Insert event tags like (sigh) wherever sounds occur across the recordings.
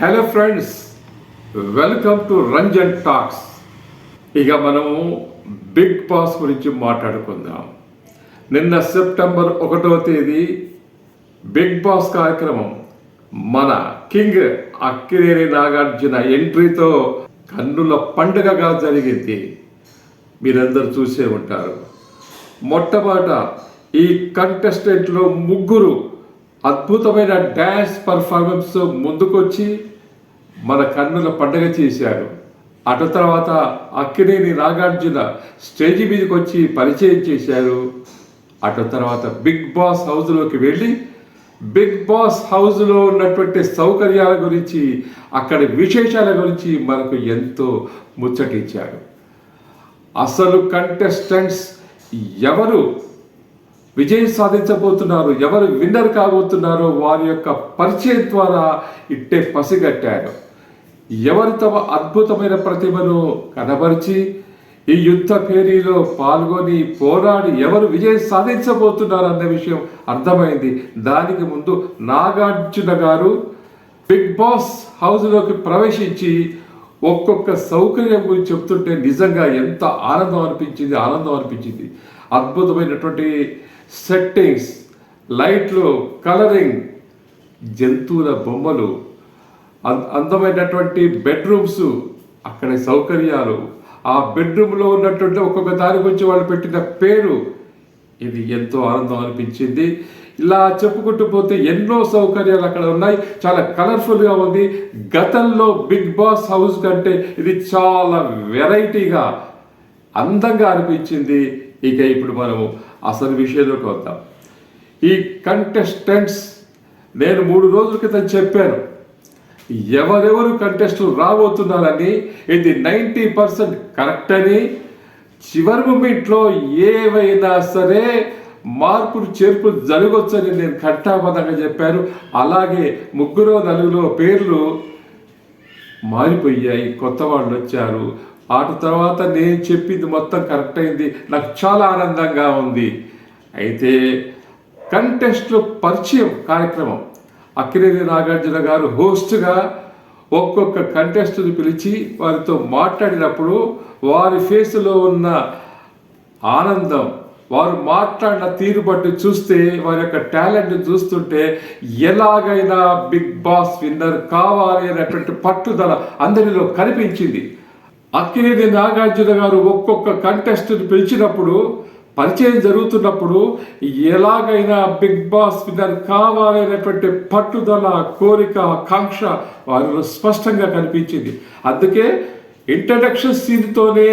Hello friends welcome to Ranjan talks ఇక మనము big boss గురించి మాట్లాడుకుందాం. నిన్న సెప్టెంబర్ ఒకటవ తేదీ బిగ్ బాస్ కార్యక్రమం. మన కింగ్ అక్కినేని నాగార్జున ఎంట్రీతో కన్నుల పండుగగా జరిగింది. మీరందరూ చూసే ఉంటారు. మొట్టమొదట ఈ కంటెస్టెంట్లో ముగ్గురు అద్భుతమైన డ్యాన్స్ పర్ఫార్మెన్స్ ముందుకొచ్చి మన కన్నుల పండగ చేశారు. అటు తర్వాత అక్కినేని నాగార్జున స్టేజ్ మీదకి వచ్చి పరిచయం చేశారు. అటు తర్వాత బిగ్ బాస్ హౌస్లోకి వెళ్ళి బిగ్ బాస్ హౌస్లో ఉన్నటువంటి సౌకర్యాల గురించి అక్కడి విశేషాల గురించి మనకు ఎంతో ముచ్చటించారు అసలు కంటెస్టెంట్స్ ఎవరు? విజయం సాధించబోతున్నారు. ఎవరు విన్నర్ కాబోతున్నారో వారి యొక్క పరిచయం ద్వారా ఇట్టే పసిగట్టారు. ఎవరు తమ అద్భుతమైన ప్రతిభను కనబరిచి ఈ యుద్ధ పేరీలో పాల్గొని పోరాడి ఎవరు విజయం సాధించబోతున్నారు అన్న విషయం అర్థమైంది. దానికి ముందు నాగార్జున గారు బిగ్ బాస్ హౌస్లోకి ప్రవేశించి ఒక్కొక్క సౌకర్యం గురించి చెప్తుంటే నిజంగా ఎంత ఆనందం అనిపించింది ఆనందం అనిపించింది. అద్భుతమైనటువంటి సెట్టింగ్స్ లైట్లు కలరింగ్ జంతువుల బొమ్మలు అందమైనటువంటి బెడ్రూమ్స్ అక్కడ సౌకర్యాలు. ఆ బెడ్రూమ్లో ఉన్నటువంటి ఒక్కొక్క దాని గురించి వాళ్ళు పెట్టిన పేరు ఇది ఎంతో ఆనందం అనిపించింది. ఇలా చెప్పుకుంటూ పోతే ఎన్నో సౌకర్యాలు అక్కడ ఉన్నాయి. చాలా కలర్ఫుల్గా ఉంది. గతంలో బిగ్ బాస్ హౌస్ కంటే ఇది చాలా వెరైటీగా అందంగా అనిపించింది. ఇక ఇప్పుడు మనము అసలు విషయంలోకి వద్దాం. ఈ కంటెస్టెంట్స్ నేను మూడు రోజుల క్రితం చెప్పాను ఎవరెవరు కంటెస్టులు రాబోతున్నారని ఇది నైంటీ పర్సెంట్ కరెక్ట్ అని చివరి మూమెంట్లో ఏవైనా సరే మార్పులు చేర్పులు జరగవచ్చని నేను కట్టాబద్ధంగా చెప్పాను. అలాగే ముగ్గురో నలుగురో పేర్లు మారిపోయాయి కొత్త వాళ్ళు వచ్చారు ఆట తర్వాత నేను చెప్పింది మొత్తం కరెక్ట్ అయింది. నాకు చాలా ఆనందంగా ఉంది. అయితే కంటెస్ట్లో పరిచయం కార్యక్రమం. అక్కినేని నాగార్జున గారు హోస్ట్గా ఒక్కొక్క కంటెస్ట్ని పిలిచి వారితో మాట్లాడినప్పుడు వారి ఫేస్లో ఉన్న ఆనందం వారు మాట్లాడిన తీరు బట్టి చూస్తే వారి యొక్క టాలెంట్ చూస్తుంటే ఎలాగైనా బిగ్ బాస్ విన్నర్ కావాలి అనేటువంటి పట్టుదల అందరిలో కనిపించింది. అక్కినేని నాగార్జున గారు ఒక్కొక్క కంటెస్ట్ని పిలిచినప్పుడు పరిచయం జరుగుతున్నప్పుడు ఎలాగైనా బిగ్ బాస్ విన్నర్ కావాలనేటువంటి పట్టుదల కోరిక కాంక్ష వారిలో స్పష్టంగా కనిపించింది. అందుకే ఇంట్రడక్షన్ సీన్తోనే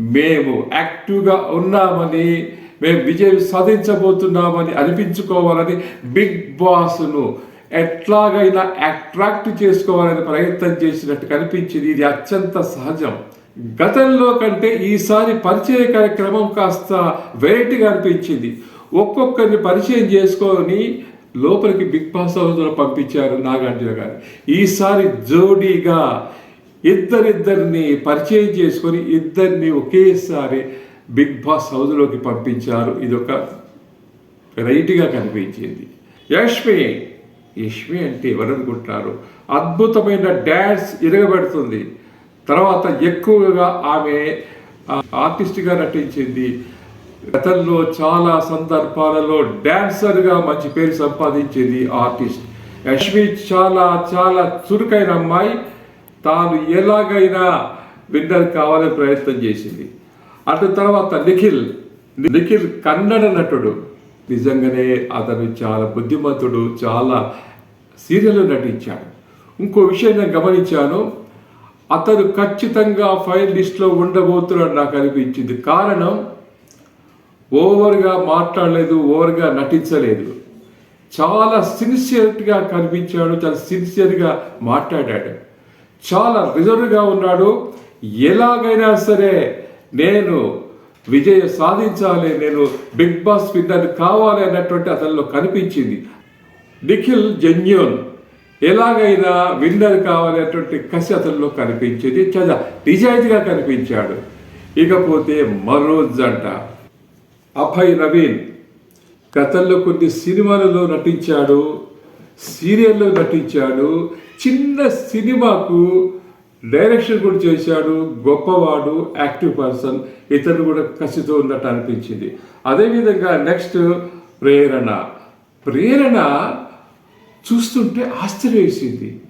మేము యాక్టివ్గా ఉన్నామని మేము విజయం సాధించబోతున్నామని అనిపించుకోవాలని బిగ్ బాస్ను ఎట్లాగైనా అట్రాక్ట్ చేసుకోవాలని ప్రయత్నం చేసినట్టు కనిపించింది. ఇది అత్యంత సహజం. గతంలో కంటే ఈసారి పరిచయ కార్యక్రమం కాస్త వెరైటీగా అనిపించింది. ఒక్కొక్కరిని పరిచయం చేసుకొని లోపలికి బిగ్ బాస్ హౌస్లో పంపించారు నాగార్జున గారు. ఈసారి జోడీగా ఇద్దరిద్దరిని పరిచయం చేసుకొని ఇద్దరిని ఒకేసారి బిగ్ బాస్ హౌస్లోకి పంపించారు. ఇది ఒక వెరైటీగా కనిపించింది. యష్మి యష్మి అంటే ఎవరనుకుంటారు అద్భుతమైన డ్యాన్స్ ఇరగబెడుతుంది తర్వాత ఎక్కువగా ఆమె ఆర్టిస్ట్గా నటించింది. గతంలో చాలా సందర్భాలలో డ్యాన్సర్గా మంచి పేరు సంపాదించింది ఆర్టిస్ట్. యష్మి చాలా చాలా చురుకైన అమ్మాయి. తాను ఎలాగైనా విన్నర్ కావాలని ప్రయత్నం చేసింది. అటు తర్వాత నిఖిల్ నిఖిల్ కన్నడ నటుడు. నిజంగానే అతను చాలా బుద్ధిమంతుడు చాలా సీరియల్లో నటించాడు. ఇంకో విషయం నేను గమనించాను అతను ఖచ్చితంగా ఫైల్ లిస్ట్లో ఉండబోతున్నాడు నాకు అనిపించింది. కారణం ఓవర్గా మాట్లాడలేదు ఓవర్గా నటించలేదు. చాలా సిన్సియర్గా కనిపించాడు చాలా సిన్సియర్గా మాట్లాడాడు. చాలా రిజర్వ్గా ఉన్నాడు. ఎలాగైనా సరే నేను విజయం సాధించాలి నేను బిగ్ బాస్ విన్నర్ కావాలి అన్నటువంటి అతనిలో కనిపించింది. నిఖిల్ జెన్యూన్. ఎలాగైనా విన్నర్ కావాలనేటువంటి కసి అతనిలో కనిపించేది. చాలా నిజాయితీగా కనిపించాడు. ఇకపోతే మరో అంట. అభయ్ నవీన్. గతంలో కొన్ని సినిమాలలో నటించాడు సీరియల్లో నటించాడు. చిన్న సినిమాకు డైరెక్షన్ కూడా చేశాడు గొప్పవాడు యాక్టివ్ పర్సన్ ఇతను కూడా కసితో ఉన్నట్టు అనిపించింది. అదేవిధంగా నెక్స్ట్ ప్రేరణ. ప్రేరణ చూస్తుంటే ఆశ్చర్యం వేసింది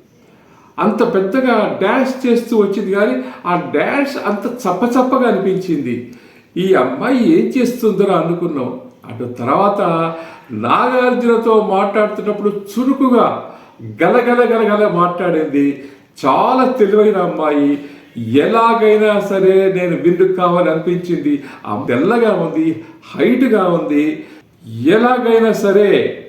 అంత పెద్దగా డ్యాన్స్ చేస్తూ వచ్చింది కానీ ఆ డ్యాన్స్ అంత చప్పచప్పగా అనిపించింది. ఈ అమ్మాయి ఏం చేస్తుందో అనుకున్నాం. అటు తర్వాత నాగార్జునతో మాట్లాడుతున్నప్పుడు చురుకుగా గలగల గలగల మాట్లాడింది. చాలా తెలివైన అమ్మాయి. ఎలాగైనా సరే నేను విన్ను కావాలి అనిపించింది. ఆ తెల్లగా ఉంది హైట్గా ఉంది. ఎలాగైనా సరే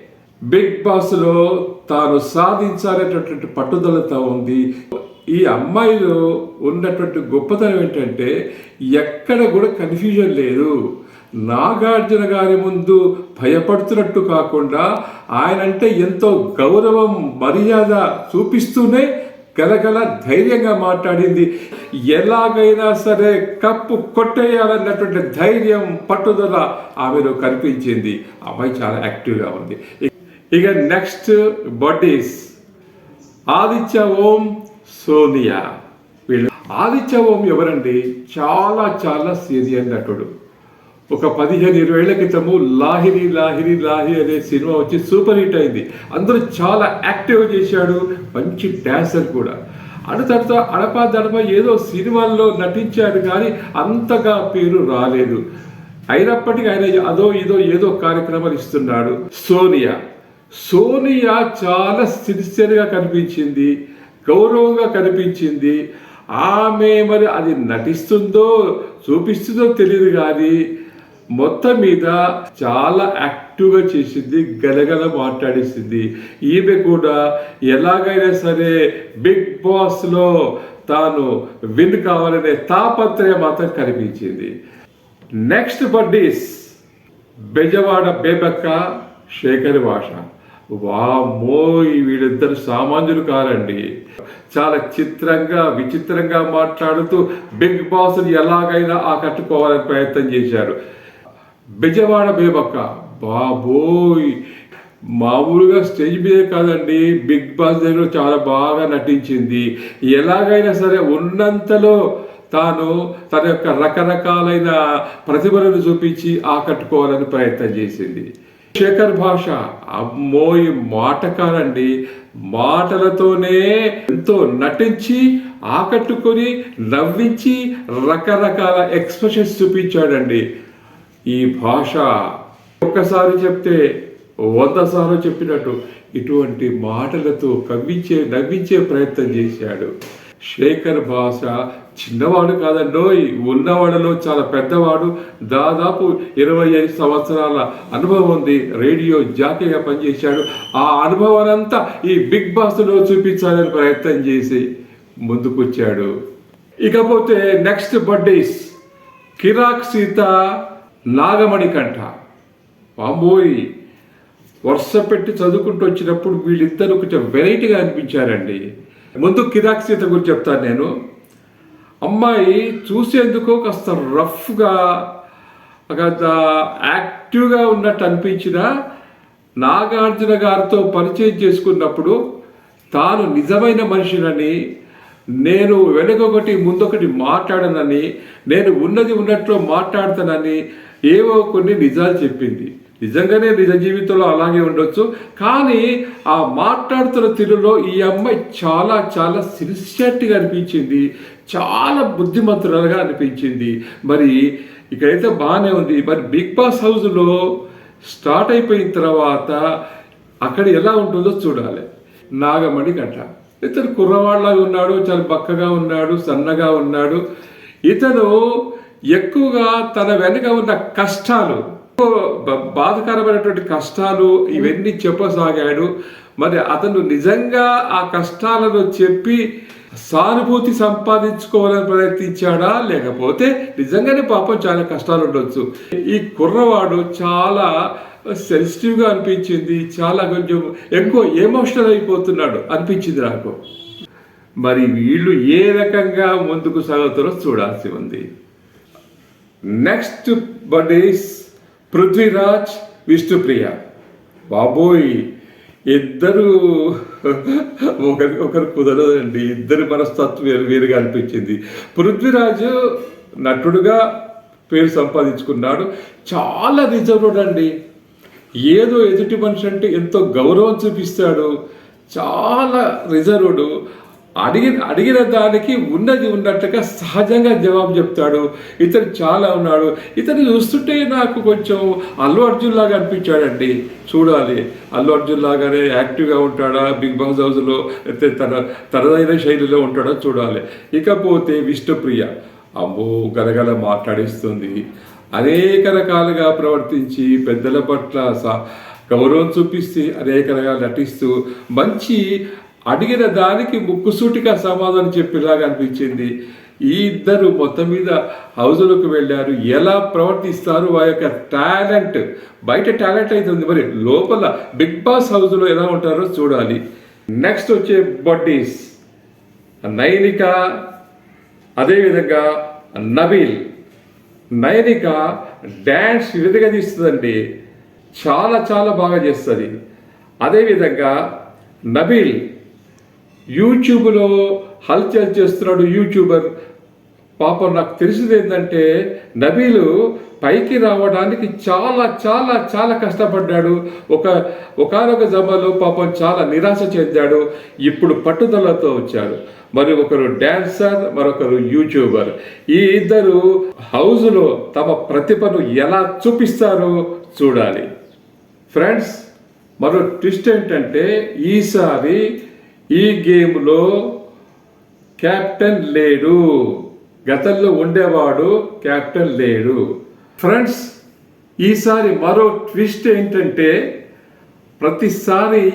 బిగ్ బాస్లో తాను సాధించాలనేటటువంటి పట్టుదలతో ఉంది. ఈ అమ్మాయిలో ఉన్నటువంటి గొప్పతనం ఏంటంటే ఎక్కడ కూడా కన్ఫ్యూజన్ లేదు. నాగార్జున గారి ముందు భయపడుతున్నట్టు కాకుండా ఆయన అంటే ఎంతో గౌరవం మర్యాద చూపిస్తూనే గలగల ధైర్యంగా మాట్లాడింది. ఎలాగైనా సరే కప్పు కొట్టేయాలన్నటువంటి ధైర్యం పట్టుదల ఆమెలో కనిపించింది. అమ్మాయి చాలా యాక్టివ్గా ఉంది. ఇక నెక్స్ట్ బడ్డీస్. ఆదిత్య ఓం సోనియా. వీళ్ళు ఆదిత్య ఓం ఎవరండి? చాలా చాలా సీనియర్ నటుడు. ఒక పదిహేను ఇరవై ఏళ్ళ క్రితము లాహిరి లాహిరి లాహి అనే సినిమా వచ్చి సూపర్ హిట్ అయింది. అందరూ చాలా యాక్టివ్ చేశాడు మంచి డాన్సర్ కూడా. అటు తర్వాత అడపా దడప ఏదో సినిమాల్లో నటించాడు కానీ అంతగా పేరు రాలేదు. అయినప్పటికీ ఆయన అదో ఇదో ఏదో కార్యక్రమాలు ఇస్తున్నాడు. సోనియా. సోనియా చాలా సిన్సియర్గా కనిపించింది గౌరవంగా కనిపించింది. ఆమె మరి అది నటిస్తుందో చూపిస్తుందో తెలియదు కానీ మొత్తం మీద చాలా యాక్టివ్గా చేసింది గలగల మాట్లాడేసింది. ఈమె కూడా ఎలాగైనా సరే బిగ్ బాస్లో తాను విన్ కావాలనే తాపత్రయం మాత్రం కనిపించింది. Next buddies Bezawada Bebakka Shekhar Basha. వామ్మో ఈ వీళ్ళిద్దరు సామాన్యులు కారండి. చాలా చిత్రంగా విచిత్రంగా మాట్లాడుతూ బిగ్ బాస్ని ఎలాగైనా ఆకట్టుకోవాలని ప్రయత్నం చేశారు. బెజవాడ బేబక్క. బాబోయ్. మామూలుగా స్టేజ్ మీదే కాదండి బిగ్ బాస్ దగ్గర చాలా బాగా నటించింది. ఎలాగైనా సరే ఉన్నంతలో తాను తన యొక్క రకరకాలైన ప్రతిభలను చూపించి ఆకట్టుకోవాలని ప్రయత్నం చేసింది. శేఖర్ భాష అమ్మోయి మాటకారండి మాటలతోనే ఎంతో నటించి ఆకట్టుకొని నవ్వించి రకరకాల ఎక్స్ప్రెషన్స్ చూపించాడండి. ఈ భాష ఒక్కసారి చెప్తే వంద సార్లు చెప్పినట్టు ఇటువంటి మాటలతో కవ్వించే నవ్వించే ప్రయత్నం చేశాడు. శేఖర్ భాష చిన్నవాడు కాదండోయ్ ఉన్నవాడలో చాలా పెద్దవాడు. దాదాపు ఇరవై ఐదు సంవత్సరాల అనుభవం ఉంది. రేడియో జాకీగా పనిచేశాడు. ఆ అనుభవానంతా ఈ బిగ్ బాస్లో చూపించాలని ప్రయత్నం చేసి ముందుకొచ్చాడు. ఇకపోతే నెక్స్ట్ బర్త్డేస్ కిరాక్ సీత నాగమణి కంఠ. బాంబోయ్ వరుస పెట్టి చదువుకుంటూ వచ్చినప్పుడు వీళ్ళిద్దరు కొంచెం వెరైటీగా అనిపించారండి. ముందు కిరాక్సీత గురించి చెప్తాను నేను. అమ్మాయి చూసేందుకు కాస్త రఫ్గా కాస్త యాక్టివ్గా ఉన్నట్టు అనిపించిన నాగార్జున గారితో పరిచయం చేసుకున్నప్పుడు తాను నిజమైన మనిషినని నేను వెనుకొకటి ముందొకటి మాట్లాడనని నేను ఉన్నది ఉన్నట్లు మాట్లాడతానని ఏవో కొన్ని నిజాలు చెప్పింది. నిజంగానే నిజ జీవితంలో అలాగే ఉండొచ్చు. కానీ ఆ మాట్లాడుతున్న తీరులో ఈ అమ్మాయి చాలా చాలా సిన్సియర్టీగా అనిపించింది. చాలా బుద్ధిమంతురాలుగా అనిపించింది. మరి ఇక్కడైతే బాగానే ఉంది. మరి బిగ్ బాస్ హౌస్లో స్టార్ట్ అయిపోయిన తర్వాత అక్కడ ఎలా ఉంటుందో చూడాలి. నాగమణి గంట ఇతను కుర్రవాళ్ళగా ఉన్నాడు చాలా బక్కగా ఉన్నాడు సన్నగా ఉన్నాడు. ఇతను ఎక్కువగా తన వెనుక ఉన్న కష్టాలు బాధకరమైనటువంటి కష్టాలు ఇవన్నీ చెప్పసాగాడు. మరి అతను నిజంగా ఆ కష్టాలను చెప్పి సానుభూతి సంపాదించుకోవాలని ప్రయత్నించాడా? లేకపోతే నిజంగానే పాపం చాలా కష్టాలు ఉండొచ్చు. ఈ కుర్రవాడు చాలా సెన్సిటివ్గా అనిపించింది చాలా కొంచెం ఎక్కువ ఎమోషనల్ అయిపోతున్నాడు అనిపించింది నాకు. మరి వీళ్ళు ఏ రకంగా ముందుకు సాగుతారో చూడాల్సి ఉంది. నెక్స్ట్ బర్త్డేస్ పృథ్వీరాజ్ విష్ణుప్రియ బాబోయ్ ఇద్దరు (laughs) ఒకరి ఒకరు కుదరదండి. ఇద్దరి మనస్తత్వం వేరు వేరుగా అనిపించింది. పృథ్వీరాజు నటుడుగా పేరు సంపాదించుకున్నాడు. చాలా రిజర్వ్డ్ అండి. ఏదో ఎదుటి మనిషి అంటే ఎంతో గౌరవం చూపిస్తాడు. చాలా రిజర్వ్డ్. అడిగిన అడిగిన దానికి ఉన్నది ఉన్నట్టుగా సహజంగా జవాబు చెప్తాడు. ఇతను చాలా ఉన్నాడు. ఇతను చూస్తుంటే నాకు కొంచెం అల్లు అర్జున్ లాగా అనిపించాడండి. చూడాలి. అల్లు అర్జున్ లాగానే యాక్టివ్గా ఉంటాడా? బిగ్ బాస్ హౌస్లో అయితే తన తనదైన శైలిలో ఉంటాడో? చూడాలి. ఇకపోతే విష్ణుప్రియ. అమ్మో గలగల మాట్లాడిస్తుంది. అనేక రకాలుగా ప్రవర్తించి పెద్దల పట్ల స- గౌరవం చూపిస్తే అనేక రకాలు నటిస్తూ మంచి అడిగిన దానికి ముక్కుసూటిగా సమాధానం చెప్పేలాగా అనిపించింది. ఈ ఇద్దరు మొత్తం మీద హౌజులకు వెళ్ళారు. ఎలా ప్రవర్తిస్తారు? వారి యొక్క టాలెంట్ బయట టాలెంట్ అయితే ఉంది. మరి లోపల బిగ్ బాస్ హౌస్లో ఎలా ఉంటారో చూడాలి. నెక్స్ట్ వచ్చే బడ్డీస్. నైనిక అదేవిధంగా నబీల్. నైనిక డ్యాన్స్ విధంగా తీస్తుందండి. చాలా చాలా బాగా చేస్తుంది. అదేవిధంగా నబీల్ యూట్యూబ్లో హల్చల్ చేస్తున్నాడు యూట్యూబర్. పాపం నాకు తెలిసింది ఏంటంటే నబీలు పైకి రావడానికి చాలా చాలా చాలా కష్టపడ్డాడు. ఒక ఒకనొక జమాలో పాపం చాలా నిరాశ చెందాడు. ఇప్పుడు పట్టుదలతో వచ్చాడు. మరి ఒకరు డాన్సర్ మరొకరు యూట్యూబర్. ఈ ఇద్దరు హౌస్లో తమ ప్రతిభను ఎలా చూపిస్తారో చూడాలి. ఫ్రెండ్స్ మరో ట్విస్ట్ ఏంటంటే ఈసారి ఈ గేమ్లో క్యాప్టెన్ లేడు. గతంలో ఉండేవాడు కెప్టెన్ లేడు. ఫ్రెండ్స్ ఈసారి మరో ట్విస్ట్ ఏంటంటే ప్రతిసారి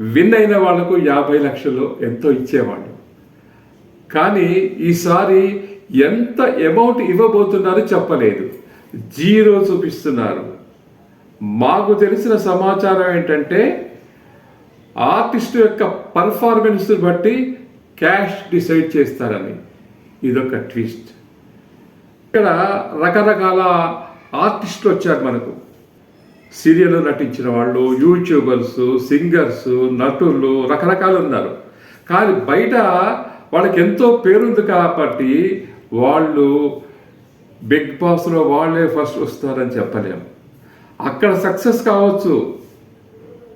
విన్ అయిన వాళ్ళకు యాభై లక్షలు ఎంతో ఇచ్చేవాడు. కానీ ఈసారి ఎంత అమౌంట్ ఇవ్వబోతున్నారో చెప్పలేదు. జీరో చూపిస్తున్నారు. మాకు తెలిసిన సమాచారం ఏంటంటే ఆర్టిస్ట్ యొక్క పర్ఫార్మెన్స్ బట్టి క్యాష్ డిసైడ్ చేస్తారని. ఇదొక ట్విస్ట్. ఇక్కడ రకరకాల ఆర్టిస్టులు వచ్చారు మనకు. సీరియల్లో నటించిన వాళ్ళు యూట్యూబర్స్ సింగర్స్ నటులు రకరకాలు ఉన్నారు. కానీ బయట వాళ్ళకి ఎంతో పేరుంది కాబట్టి వాళ్ళు బిగ్ బాస్లో వాళ్ళే ఫస్ట్ వస్తారని చెప్పలేము. అక్కడ సక్సెస్ కావచ్చు.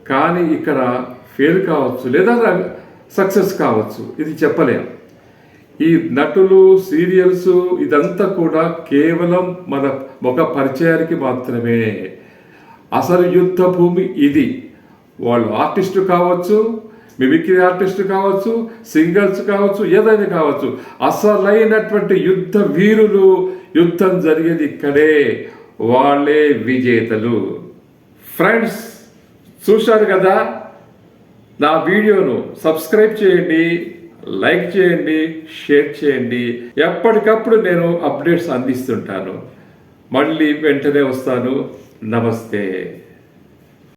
కానీ ఇక్కడ ఫెయిల్ కావచ్చు లేదా సక్సెస్ కావచ్చు ఇది చెప్పలేం. ఈ నటులు సీరియల్స్ ఇదంతా కూడా కేవలం మన ఒక పరిచయానికి మాత్రమే. అసలు యుద్ధ భూమి ఇది. వాళ్ళు ఆర్టిస్టు కావచ్చు మిమిక్రీ ఆర్టిస్ట్ కావచ్చు సింగర్స్ కావచ్చు ఏదైనా కావచ్చు. అసలైనటువంటి యుద్ధ వీరులు యుద్ధం జరిగేది ఇక్కడే. వాళ్ళే విజేతలు. ఫ్రెండ్స్ చూశారు కదా? నా వీడియోను సబ్స్క్రైబ్ చేయండి లైక్ చేయండి షేర్ చేయండి. ఎప్పటికప్పుడు నేను అప్డేట్స్ అందిస్తుంటాను. మళ్ళీ వెంటనే వస్తాను. నమస్తే.